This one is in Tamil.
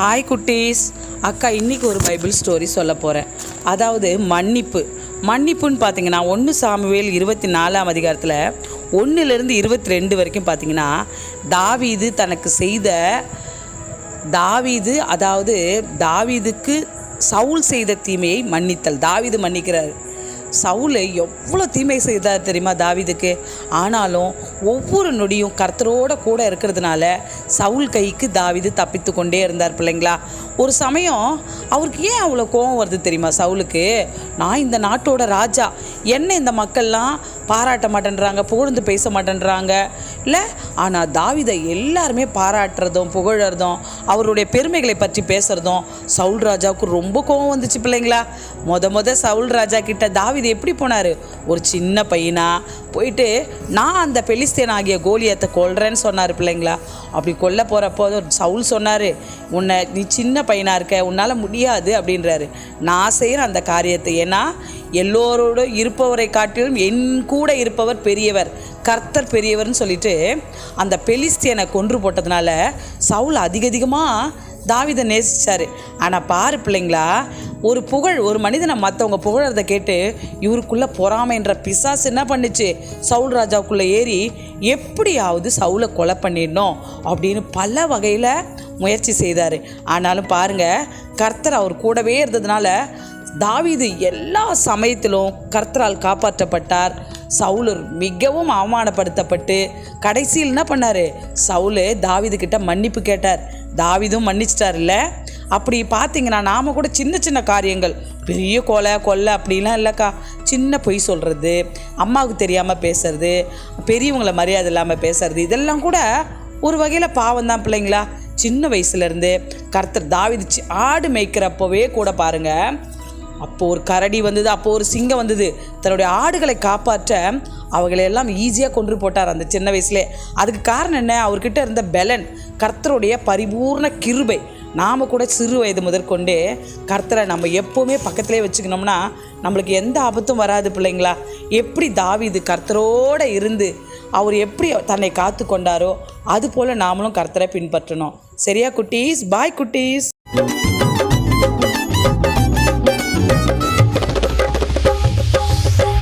ஹாய் குட்டீஸ். அக்கா இன்றைக்கி ஒரு பைபிள் ஸ்டோரி சொல்ல போகிறேன் அதாவது மன்னிப்பு. மன்னிப்புன்னு பார்த்தீங்கன்னா ஒன்று சாமுவேல் இருபத்தி நாலாம் அதிகாரத்தில் ஒன்றுலேருந்து இருபத்தி ரெண்டு வரைக்கும் பார்த்தீங்கன்னா தாவீது தனக்கு செய்த தாவீது அதாவது தாவீதுக்கு சவுல் செய்த தீமையை மன்னித்தல். தாவீது மன்னிக்கிறார். சவுல் எவ்வளோ தீமை செய்தார் தெரியுமா தாவிதுக்கு? ஆனாலும் ஒவ்வொரு நொடியும் கர்த்தரோட கூட இருக்கிறதுனால சவுல் கைக்கு தாவிது தப்பித்து கொண்டே இருந்தார் பிள்ளைங்களா. ஒரு சமயம் அவருக்கு ஏன் அவ்வளோ கோபம் வருது தெரியுமா சவுலுக்கு? நான் இந்த நாட்டோட ராஜா. என்ன இந்த மக்கள்லாம் பாராட்ட மாட்டேன்றாங்க புகழ்ந்து பேச மாட்டேன்றாங்க. இல்லை ஆனால் தாவிதை எல்லாருமே பாராட்டுறதும் புகழறதும் அவருடைய பெருமைகளை பற்றி பேசுகிறதும் சவுல் ராஜாவுக்கு ரொம்ப கோவம் வந்துச்சு பிள்ளைங்களா. மொத மொத சவுல் ராஜா கிட்ட தாவிதை எப்படி போனார்? ஒரு சின்ன பையனா? போயிட்டு நான் அந்த பெலிஸ்தேன் ஆகிய கோலியத்தை கொல்றேன்னு சொன்னார் பிள்ளைங்களா. அப்படி கொல்ல போகிறப்போ சவுல் சொன்னார் உன்னை நீ சின்ன பையனாக இருக்க உன்னால் முடியாது அப்படின்றாரு. நான் செய்கிற அந்த காரியத்தை ஏன்னா எல்லோரோடு இருப்பவரை காட்டிலும் என் கூட இருப்பவர் பெரியவர் கர்த்தர் பெரியவர்னு சொல்லிட்டு அந்த பெலிஸ்தியனை கொன்று போட்டதுனால சவுல் அதிக அதிகமாக தாவிதை நேசித்தார் ஆனால் பாரு பிள்ளைங்களா ஒரு புகழ் ஒரு மனிதனை மற்றவங்க புகழறதை கேட்டு இவருக்குள்ளே பொறாமைன்ற பிசாசு என்ன பண்ணுச்சு? சவுல் ராஜாவுக்குள்ளே ஏறி எப்படியாவது சவுலை கொலை பண்ணிடணும் அப்படின்னு பல வகையில் முயற்சி செய்தார். ஆனாலும் பாருங்கள் கர்த்தர் அவர் கூடவே இருந்ததுனால தாவீது எல்லா சமயத்திலும் கர்த்தரால் காப்பாற்றப்பட்டார். சவுலர் மிகவும் அவமானப்படுத்தப்பட்டு கடைசியில் என்ன பண்ணார்? சவுலு தாவீது கிட்ட மன்னிப்பு கேட்டார். தாவீதும் மன்னிச்சிட்டார்ல அப்படி பார்த்தீங்கன்னா நாம் கூட சின்ன சின்ன காரியங்கள் பெரிய கொலை கொலை அப்படிலாம் இல்லைக்கா. சின்ன பொய் சொல்கிறது அம்மாவுக்கு தெரியாமல் பேசுறது பெரியவங்களை மரியாதை இல்லாமல் பேசுறது இதெல்லாம் கூட ஒரு வகையில் பாவம் தான் பிள்ளைங்களா? சின்ன வயசுலேருந்து கர்த்தர் தாவிதிச்சு ஆடு மேய்க்கிறப்பவே கூட பாருங்கள் அப்போது ஒரு கரடி வந்தது அப்போது ஒரு சிங்கம் வந்தது. தன்னுடைய ஆடுகளை காப்பாற்ற அவங்களை எல்லாம் ஈஸியாக கொண்டு போட்டார் அந்த சின்ன வயசுலே. அதுக்கு காரணம் என்ன? அவர்கிட்ட இருந்த பெலன் கர்த்தருடைய பரிபூர்ண கிருபை. நாம் கூட சிறு வயது முதற்கொண்டே கர்த்தரை நம்ம எப்போவுமே பக்கத்திலே வச்சுக்கணும்னா நம்மளுக்கு எந்த ஆபத்தும் வராது பிள்ளைங்களா? எப்படி தாவிது கர்த்தரோடு இருந்து அவர் எப்படி தன்னை காத்து கொண்டாரோ அது போல் நாமளும் கர்த்தரை பின்பற்றணும். சரியா குட்டீஸ்? பாய் குட்டீஸ்.